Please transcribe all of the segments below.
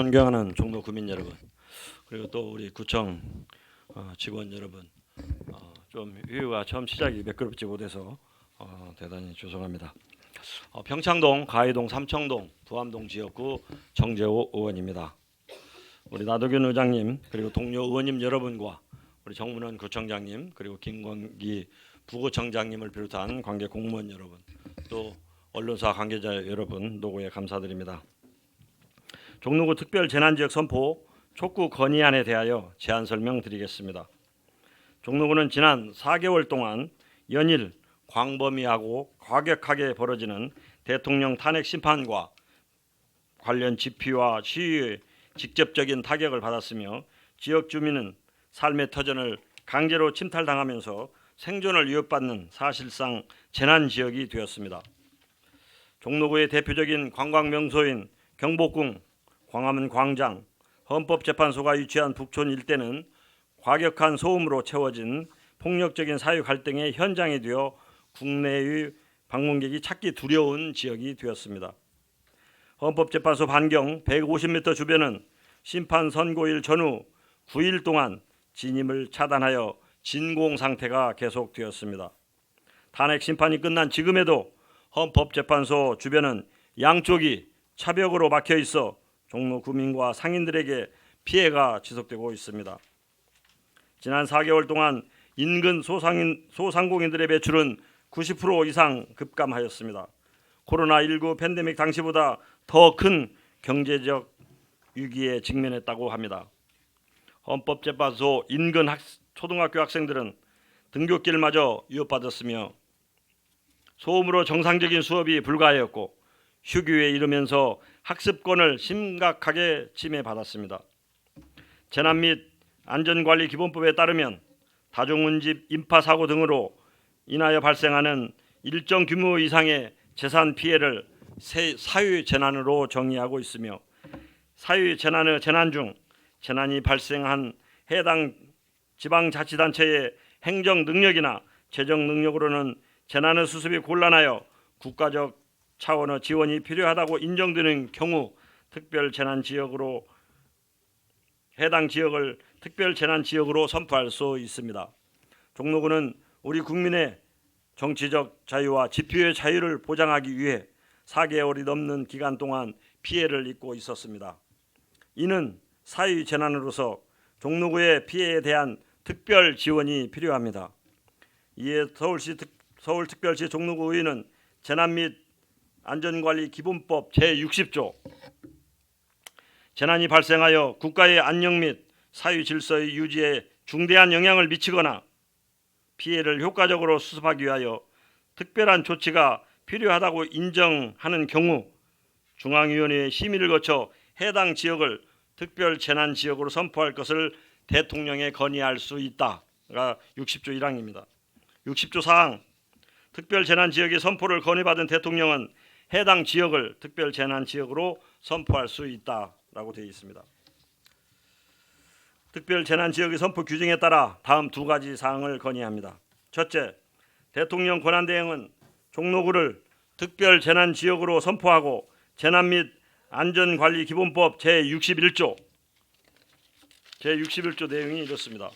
존경하는 종로 구민 여러분 그리고 또 우리 구청 어, 직원 여러분 어, 좀 휴유가 처음 시작이 매끄럽지 못해서 어, 대단히 죄송합니다. 어, 평창동, 가해동, 삼청동, 부암동 지역구 정재호 의원입니다. 우리 나도균 의장님 그리고 동료 의원님 여러분과 우리 정문원 구청장님 그리고 김광기 부구청장님을 비롯한 관계 공무원 여러분 또 언론사 관계자 여러분 노고에 감사드립니다. 종로구 특별 재난지역 선포 촉구 건의안에 대하여 제안 설명드리겠습니다. 종로구는 지난 4개월 동안 연일 광범위하고 과격하게 벌어지는 대통령 탄핵 심판과 관련 집회와 시위에 직접적인 타격을 받았으며 지역 주민은 삶의 터전을 강제로 침탈당하면서 생존을 위협받는 사실상 재난 지역이 되었습니다. 종로구의 대표적인 관광 명소인 경복궁, 광화문 광장, 헌법재판소가 위치한 북촌 일대는 과격한 소음으로 채워진 폭력적인 사회 갈등의 현장이 되어 국내의 방문객이 찾기 두려운 지역이 되었습니다. 헌법재판소 반경 150m 주변은 심판 선고일 전후 9일 동안 진입을 차단하여 진공 상태가 계속되었습니다. 탄핵 심판이 끝난 지금에도 헌법재판소 주변은 양쪽이 차벽으로 막혀 있어 종로 구민과 상인들에게 피해가 지속되고 있습니다. 지난 4개월 동안 인근 소상인, 소상공인들의 매출은 90% 이상 급감하였습니다. 코로나19 팬데믹 당시보다 더 큰 경제적 위기에 직면했다고 합니다. 헌법재판소 인근 학, 초등학교 학생들은 등교길마저 위협받았으며 소음으로 정상적인 수업이 불가하였고 휴교에 이르면서 학습권을 심각하게 침해받았습니다. 재난 및 안전관리 기본법에 따르면 다중운집 인파 사고 등으로 인하여 발생하는 일정 규모 이상의 재산 피해를 세- 사회 재난으로 정의하고 있으며 사회 재난의 재난 중 재난이 발생한 해당 지방자치단체의 행정 능력이나 재정 능력으로는 재난의 수습이 곤란하여 국가적 차원의 지원이 필요하다고 인정되는 경우 특별 재난 지역으로 해당 지역을 특별 재난 지역으로 선포할 수 있습니다. 종로구는 우리 국민의 정치적 자유와 집회의 자유를 보장하기 위해 4개월이 넘는 기간 동안 피해를 입고 있었습니다. 이는 사회 재난으로서 종로구의 피해에 대한 특별 지원이 필요합니다. 이에 서울시 특, 서울특별시 종로구 의회는 재난 및 안전관리 기본법 제60조 재난이 발생하여 국가의 안녕 및 사회 질서의 유지에 중대한 영향을 미치거나 피해를 효과적으로 수습하기 위하여 특별한 조치가 필요하다고 인정하는 경우 중앙위원회의 심의를 거쳐 해당 지역을 특별 재난 지역으로 선포할 것을 대통령에 건의할 수 있다가 60조 1항입니다. 60조 4항 특별 재난 지역의 선포를 건의받은 대통령은 해당 지역을 특별 재난 지역으로 선포할 수 있다라고 되어 있습니다. 특별 재난 지역의 선포 규정에 따라 다음 두 가지 사항을 건의합니다. 첫째, 대통령 권한 대행은 종로구를 특별 재난 지역으로 선포하고 재난 및 안전관리 기본법 제 61조 제 61조 내용이 이렇습니다.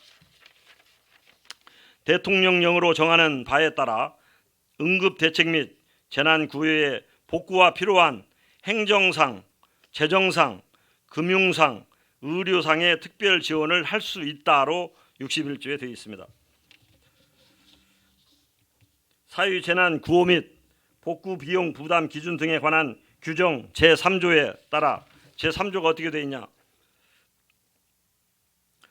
대통령령으로 정하는 바에 따라 응급 대책 및 재난 구호에 복구와 필요한 행정상, 재정상, 금융상, 의료상의 특별 지원을 할 수 있다로 61조에 되어 있습니다. 사회 재난 구호 및 복구 비용 부담 기준 등에 관한 규정 제3조에 따라 제3조가 어떻게 되어 있냐?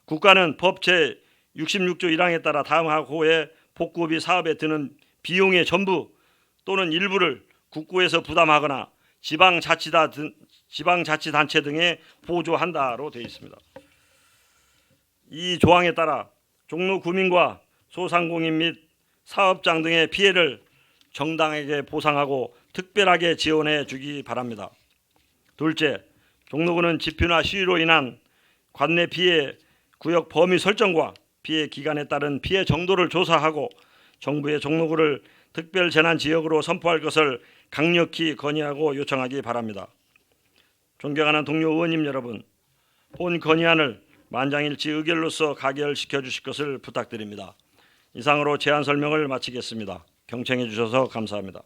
국가는 법 제 66조 1항에 따라 다음 하고의 복구비 사업에 드는 비용의 전부 또는 일부를 국고에서 부담하거나 지방자치다 등 지방자치단체 등에 보조한다로 되어 있습니다. 이 조항에 따라 종로 구민과 소상공인 및 사업장 등의 피해를 정당하게 보상하고 특별하게 지원해 주기 바랍니다. 둘째, 종로구는 집회나 시위로 인한 관내 피해 구역 범위 설정과 피해 기간에 따른 피해 정도를 조사하고 정부의 종로구를 특별 재난 지역으로 선포할 것을 강력히 건의하고 요청하기 바랍니다. 존경하는 동료 의원님 여러분, 본 건의안을 만장일치 의결로서 가결시켜 주실 것을 부탁드립니다. 이상으로 제안 설명을 마치겠습니다. 경청해 주셔서 감사합니다.